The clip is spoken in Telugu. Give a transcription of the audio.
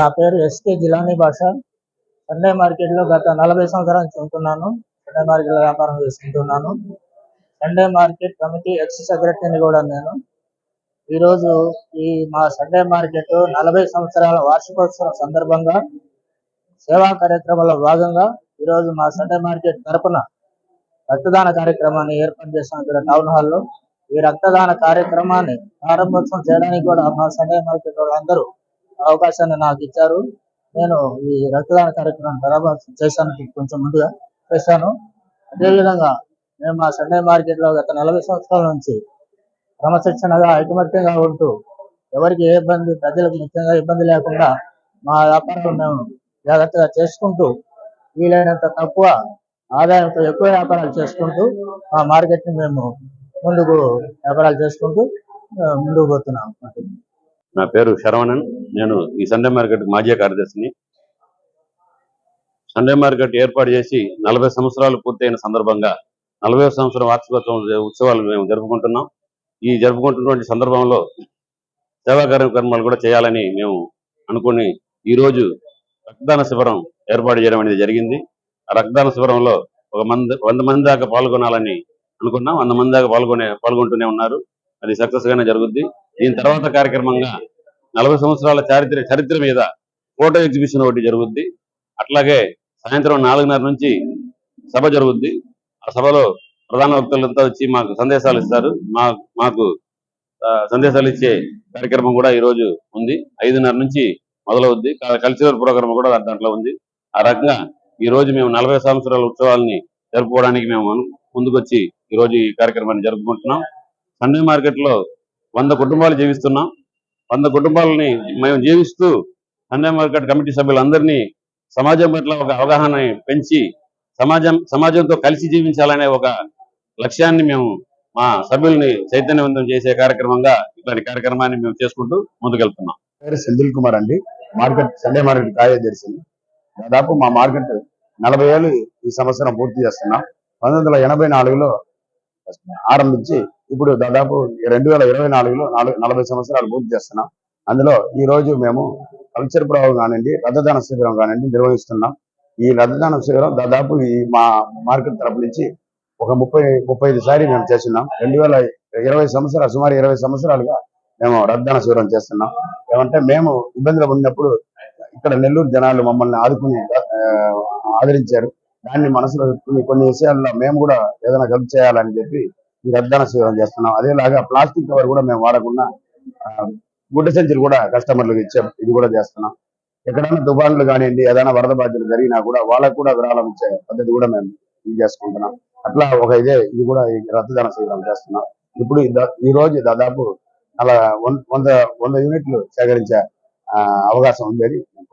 నా పేరు ఎస్కే జిలానీ భాష. సండే మార్కెట్లో గత నలభై సంవత్సరాలు నుంచి ఉంటున్నాను సండే మార్కెట్లో వ్యాపారం చేసుకుంటున్నాను. సండే మార్కెట్ కమిటీ ఎక్స్ సెక్రటరీని కూడా నేను. ఈరోజు ఈ మా సండే మార్కెట్ నలభై సంవత్సరాల వార్షికోత్సవం సందర్భంగా సేవా కార్యక్రమంలో భాగంగా ఈరోజు మా సండే మార్కెట్ తరపున రక్తదాన కార్యక్రమాన్ని ఏర్పాటు చేసిన ఇక్కడ టౌన్ హాల్లో ఈ రక్తదాన కార్యక్రమాన్ని ప్రారంభోత్సవం చేయడానికి కూడా మా సండే మార్కెట్ వాళ్ళందరూ అవకాశాన్ని నాకు ఇచ్చారు. నేను ఈ రక్తదాన కార్యక్రమం ప్రారంభోత్సవం చేశాను కొంచెం ముందుగా చేశాను. అదేవిధంగా మేము మా సండే మార్కెట్లో గత నలభై సంవత్సరాల నుంచి క్రమశిక్షణగా ఐకమత్యంగా ఉంటూ ఎవరికి ఏ ఇబ్బంది ప్రజలకు ముఖ్యంగా ఇబ్బంది లేకుండా మా వ్యాపారం మేము జాగ్రత్తగా చేసుకుంటూ వీలైనంత తక్కువ ఆదాయంతో ఎక్కువ వ్యాపారాలు చేసుకుంటూ మా మార్కెట్ని మేము ముందుకు వ్యాపారాలు చేసుకుంటూ ముందుకు పోతున్నాం. నా పేరు శరవణన్. నేను ఈ సండే మార్కెట్ మాజీ కార్యదర్శిని. సండే మార్కెట్ ఏర్పాటు చేసి నలభై సంవత్సరాలు పూర్తయిన సందర్భంగా నలభై సంవత్సరం వార్షికోత్సవం ఉత్సవాలు మేము జరుపుకుంటున్నాం. ఈ జరుపుకుంటున్నటువంటి సందర్భంలో సేవా కార్యక్రమాలు కూడా చేయాలని మేము అనుకుని ఈ రోజు రక్తదాన శిబిరం ఏర్పాటు చేయడం అనేది జరిగింది. ఆ రక్తదాన శిబిరంలో ఒక మంది వంద మంది దాకా పాల్గొనాలని అనుకున్నాం. వంద మంది దాకా పాల్గొనే పాల్గొంటూనే ఉన్నారు. అది సక్సెస్ గానే జరుగుద్ది. దీని తర్వాత కార్యక్రమంగా నలభై సంవత్సరాల చారిత్ర చరిత్ర మీద ఫోటో ఎగ్జిబిషన్ ఒకటి జరుగుద్ది. అట్లాగే సాయంత్రం నాలుగున్నర నుంచి సభ జరుగుద్ది. ఆ సభలో ప్రధాన వక్తలంతా వచ్చి మాకు సందేశాలు ఇస్తారు. మా మాకు ఆ, సందేశాలు ఇచ్చే కార్యక్రమం కూడా ఈ రోజు ఉంది. ఐదున్నర నుంచి మొదలవుద్ది. కల్చరల్ ప్రోగ్రామ్ కూడా దాంట్లో ఉంది. ఆ రకంగా ఈ రోజు మేము నలభై సంవత్సరాల ఉత్సవాలని జరుపుకోవడానికి మేము ముందుకొచ్చి ఈ రోజు ఈ కార్యక్రమాన్ని జరుపుకుంటున్నాం. సండే మార్కెట్లో వంద కుటుంబాలు జీవిస్తున్నాం. వంద కుటుంబాలని మేము జీవిస్తూ సండే మార్కెట్ కమిటీ సభ్యులందరినీ సమాజం పట్ల ఒక అవగాహన పెంచి సమాజం సమాజంతో కలిసి జీవించాలనే ఒక లక్ష్యాన్ని మేము మా సభ్యుల్ని చైతన్యవంతం చేసే కార్యక్రమంగా ఇట్లాంటి కార్యక్రమాన్ని మేము చేసుకుంటూ ముందుకెళ్తున్నాం. పేరు సెంధిల్ కుమార్ అండి. మార్కెట్ సండే మార్కెట్ కార్యదర్శిని దాదాపు మా మార్కెట్ నలభై ఏళ్ళు ఈ సంవత్సరం పూర్తి చేస్తున్నాం. పంతొమ్మిది వందల ఎనభై నాలుగులో ఆరంభించి ఇప్పుడు దాదాపు రెండు వేల ఇరవై నాలుగులో నాలుగు నలభై సంవత్సరాలు పూర్తి చేస్తున్నాం. అందులో ఈ రోజు మేము కల్చర్ ప్రోగ్రాం కానివ్వండి రథదాన శిబిరం కానివ్వండి నిర్వహిస్తున్నాం. ఈ రథదాన శిబిరం దాదాపు ఈ మా మార్కెట్ తరపు నుంచి ఒక ముప్పై ముప్పై ఐదు సారి మేము చేస్తున్నాం. రెండు వేల ఇరవై సంవత్సరాలు సుమారు ఇరవై సంవత్సరాలుగా మేము రథదాన శిబిరం చేస్తున్నాం. ఏమంటే మేము ఇబ్బందులు ఉన్నప్పుడు ఇక్కడ నెల్లూరు జనాలు మమ్మల్ని ఆదుకుని ఆదరించారు. దాన్ని మనసులో పెట్టుకుని కొన్ని విషయాల్లో మేము కూడా ఏదైనా హెల్ప్ చేయాలని చెప్పి ఈ రద్దాన శిబిరం చేస్తున్నాం. అదేలాగా ప్లాస్టిక్ కవర్ కూడా మేము వాడకుండా గుడ్డ సంచులు కూడా కస్టమర్లకు ఇచ్చే. ఇది కూడా చేస్తున్నాం. ఎక్కడైనా తుఫాన్లు కానివ్వండి ఏదైనా వరద బాధ్యతలు జరిగినా కూడా వాళ్ళకు కూడా విరాళం ఇచ్చే పద్ధతి కూడా మేము ఇది చేసుకుంటున్నాం. అట్లా ఒక ఇదే ఇది కూడా రక్తదాన శిబిరం చేస్తున్నాం. ఇప్పుడు ఈ రోజు దాదాపు అలా వంద వంద వంద యూనిట్లు సేకరించే అవకాశం ఉందని నేను